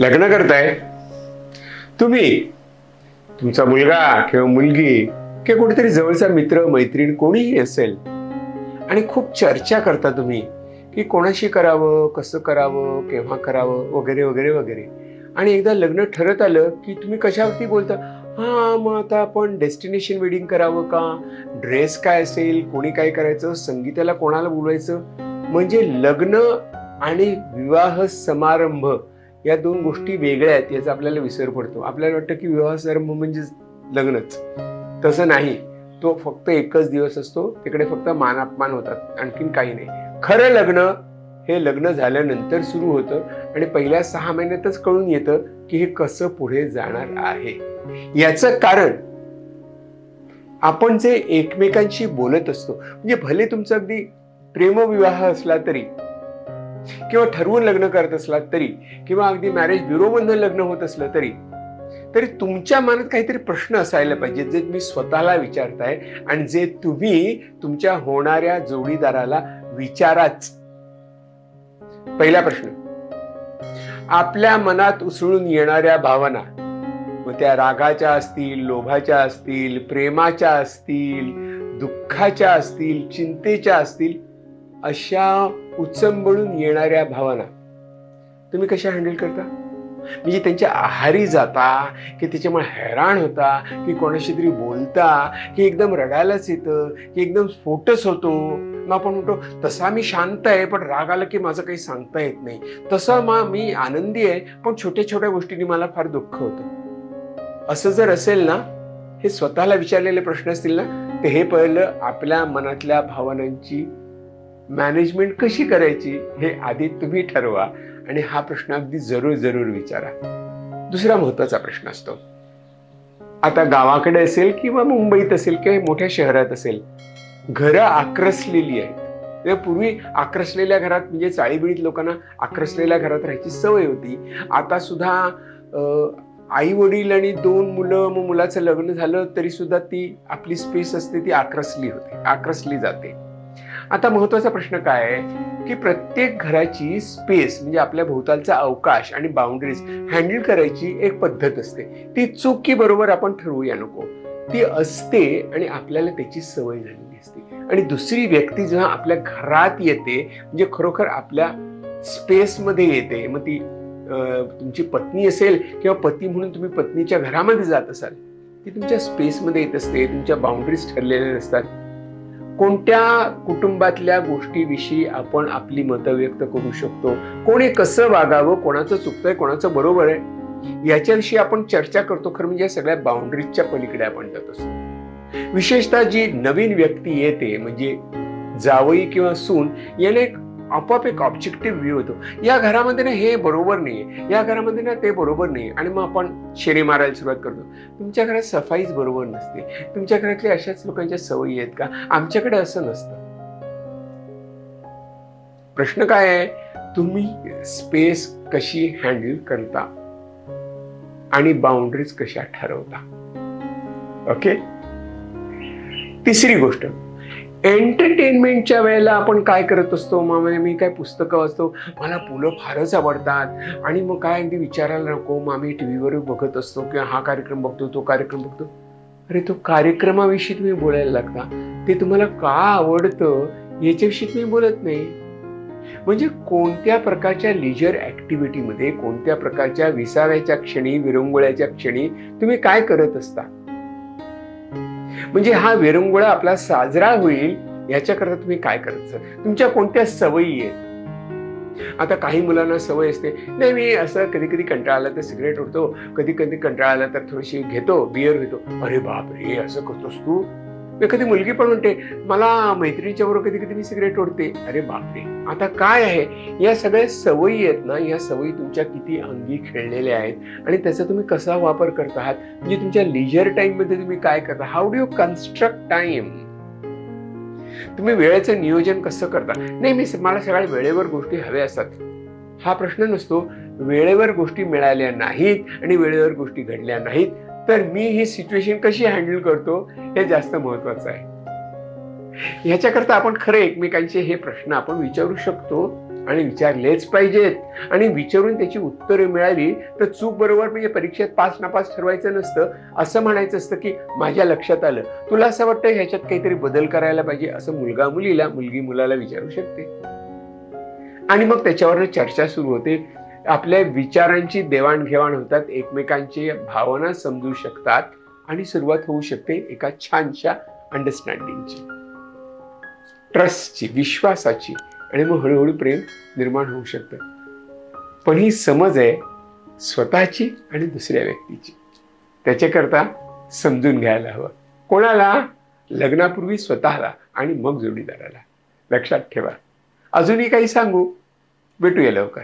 लग्न करताय? तुम्ही? तुमचा मुलगा किंवा मुलगी किंवा कुठेतरी जवळचा मित्र मैत्रीण कोणीही असेल आणि खूप चर्चा करता तुम्ही की कोणाशी करावं कसं करावं केव्हा करावं वगैरे वगैरे वगैरे. आणि एकदा लग्न ठरत आलं की तुम्ही कशावरती बोलता? हां मग आता आपण डेस्टिनेशन वेडिंग करावं का? ड्रेस काय असेल? कोणी काय करायचं? संगीताला कोणाला बोलवायचं? म्हणजे लग्न आणि विवाह समारंभ या दोन गोष्टी वेगळ्या आहेत याचा आपल्याला विसर पडतो. आपल्याला वाटतं की विवाह समारंभ म्हणजे लग्नच. तसं नाही. तो फक्त एकच दिवस असतो. तिकडे फक्त मान अपमान होतात. आणखीन काही नाही. खरं लग्न हे लग्न झाल्यानंतर सुरू होतं आणि पहिल्या सहा महिन्यातच कळून येतं की हे कसं पुढे जाणार आहे. याचं कारण आपण जे एकमेकांशी बोलत असतो म्हणजे भले तुमचं अगदी प्रेमविवाह असला तरी किंवा ठरवून लग्न करत असलात तरी किंवा अगदी मॅरेज ब्युरोमधनं लग्न होत असलं तरी तरी तुमच्या मनात काहीतरी प्रश्न असायला पाहिजे जे तुम्ही स्वतःला विचारताय आणि जे तुम्ही तुमच्या होणाऱ्या जोडीदाराला विचाराच. पहिला प्रश्न आपल्या मनात उसळून येणाऱ्या भावना मग त्या रागाच्या असतील लोभाच्या असतील प्रेमाच्या असतील दुःखाच्या असतील चिंतेच्या असतील अशा उचंबळून येणाऱ्या भावना. तुम्ही कशा हँडल करता? म्हणजे त्यांच्या आहारी जाता की त्याच्यामुळे हैराण होता की कोणाशी तरी बोलता की एकदम रडायलाच येतं की एकदम स्फोटच होतो. मग आपण म्हणतो तसा मी शांत आहे पण राग आला की माझं काही सांगता येत नाही. तसं मग मी आनंदी आहे पण छोट्या छोट्या गोष्टींनी मला फार दुःख होतं. असं जर असेल ना हे स्वतःला विचारलेले प्रश्न असतील ना तर हे पहिलं आपल्या मनातल्या भावनांची मॅनेजमेंट कशी करायची हे आधी तुम्ही ठरवा आणि हा प्रश्न अगदी जरूर जरूर विचारा. दुसरा महत्त्वाचा प्रश्न असतो. आता गावाकडे असेल किंवा मुंबईत असेल किंवा मोठ्या शहरात असेल घरं आक्रसलेली आहेत. पूर्वी आक्रसलेल्या घरात म्हणजे चाळीबिळीत लोकांना आक्रसलेल्या घरात राहायची सवय होती. आता सुद्धा आई वडील आणि दोन मुलं मग मुलाचं लग्न झालं तरी सुद्धा ती आपली स्पेस असते ती आक्रसली होते आक्रसली जाते. आता महत्त्वाचा प्रश्न काय आहे? की प्रत्येक घराची स्पेस म्हणजे आपल्या भोवतालचा अवकाश आणि बाउंड्रीज हँडल करायची एक पद्धत असते. ती चुकी बरोबर आपण ठरवूया नको. ती असते आणि आपल्याला त्याची सवय झालेली असते. आणि दुसरी व्यक्ती जेव्हा आपल्या घरात येते म्हणजे खरोखर आपल्या स्पेसमध्ये येते मग ती तुमची पत्नी असेल किंवा पती म्हणून तुम्ही पत्नीच्या घरामध्ये जात असाल ती तुमच्या स्पेसमध्ये येत असते तुमच्या बाउंड्रीज ठरलेल्या नसतात. कोणत्या कुटुंबातल्या गोष्टीविषयी आपण आपली मतं व्यक्त करू शकतो? कोणी कसं वागावं? कोणाचं चुकतंय? कोणाचं बरोबर आहे? याच्याविषयी आपण चर्चा करतो. खरं म्हणजे सगळ्या बाउंड्रीजच्या पलीकडे आपण जात असतो. विशेषतः जी नवीन व्यक्ती येते म्हणजे जावई किंवा सून याने आपोआप एक ऑब्जेक्टिव्ह व्ह्यू होतो या घरामध्ये ना हे बरोबर नाहीये. या घरामध्ये ना ते बरोबर नाही आणि मग आपण शेरी मारायला सुरुवात करतो. तुमच्या घरात सफाईच बरोबर नसते. तुमच्या घरातल्या अशाच लोकांच्या सवयी आहेत का? आमच्याकडे असं नसतं. प्रश्न काय आहे? तुम्ही स्पेस कशी हँडल करता? आणि बाउंड्रीज कशा ठरवता? ओके तिसरी गोष्ट. एंटरटेनमेंटच्या वेळेला आपण काय करत असतो? मग म्हणजे मी काय पुस्तकं वाचतो? मला पुलं फारच आवडतात. आणि मग काय अगदी विचारायला नको. मग आम्ही टी व्हीवर बघत असतो किंवा हा कार्यक्रम बघतो तो कार्यक्रम बघतो. अरे तो कार्यक्रमाविषयी तुम्ही बोलायला लागता. ते तुम्हाला का आवडतं याच्याविषयी तुम्ही बोलत नाही. म्हणजे कोणत्या प्रकारच्या लिजर ऍक्टिव्हिटीमध्ये कोणत्या प्रकारच्या विसाव्याच्या क्षणी विरंगुळ्याच्या क्षणी तुम्ही काय करत असता? म्हणजे हा विरंगुळा आपला साजरा होईल याच्याकरता तुम्ही काय करत सर तुमच्या कोणत्या सवयी आहेत? आता काही मुलांना सवय असते. नाही मी असं कधी कधी कंटाळा आला तर सिगरेट उडतो कधी कधी कंटाळा आला तर थोडीशी घेतो बियर घेतो. अरे बाप रे असं करतोस तू? मी कधी मुलगी पण म्हणते मला मैत्रिणीच्या बरोबर कधी कधी मी सिगरेट ओढते. अरे बापरे. आता काय आहे? या सगळ्या सवयी आहेत ना या सवयी तुमच्या किती अंगी खेळलेल्या आहेत आणि त्याचा तुम्ही कसा वापर करत आहात? म्हणजे तुमच्या लिजर टाइममध्ये तुम्ही काय करता? How do you construct time तुम्ही वेळेचं नियोजन कसं करता? नाही मी मला सगळ्या वेळेवर गोष्टी हव्या असतात. हा प्रश्न नसतो. वेळेवर गोष्टी मिळाल्या नाहीत आणि वेळेवर गोष्टी घडल्या नाहीत. तर मी ही सिच्युएशन कशी हँडल करतो हे जास्त महत्वाचं आहे. ह्याच्याकरता आपण खरं एकमेकांचे हे प्रश्न आपण विचारू शकतो आणि विचारलेच पाहिजेत. आणि विचारून त्याची उत्तरे मिळाली तर चूक बरोबर म्हणजे परीक्षेत पास नापास ठरवायचं नसतं. असं म्हणायचं असतं की माझ्या लक्षात आलं. तुला असं वाटतं ह्याच्यात काहीतरी बदल करायला पाहिजे असं मुलगा मुलीला मुलगी मुलाला विचारू शकते? आणि मग त्याच्यावर चर्चा सुरू होते. आपल्या विचारांची देवाणघेवाण होतात एकमेकांची भावना समजू शकतात आणि सुरुवात होऊ शकते एका छानशा अंडरस्टँडिंगची ट्रस्टची विश्वासाची आणि मग हळूहळू प्रेम निर्माण होऊ शकतं. पण ही समज आहे स्वतःची आणि दुसऱ्या व्यक्तीची. त्याच्याकरता समजून घ्यायला हवं. कोणाला? लग्नापूर्वी स्वतःला आणि मग जोडीदाराला. लक्षात ठेवा. अजूनही काही सांगू? भेटूया लवकर.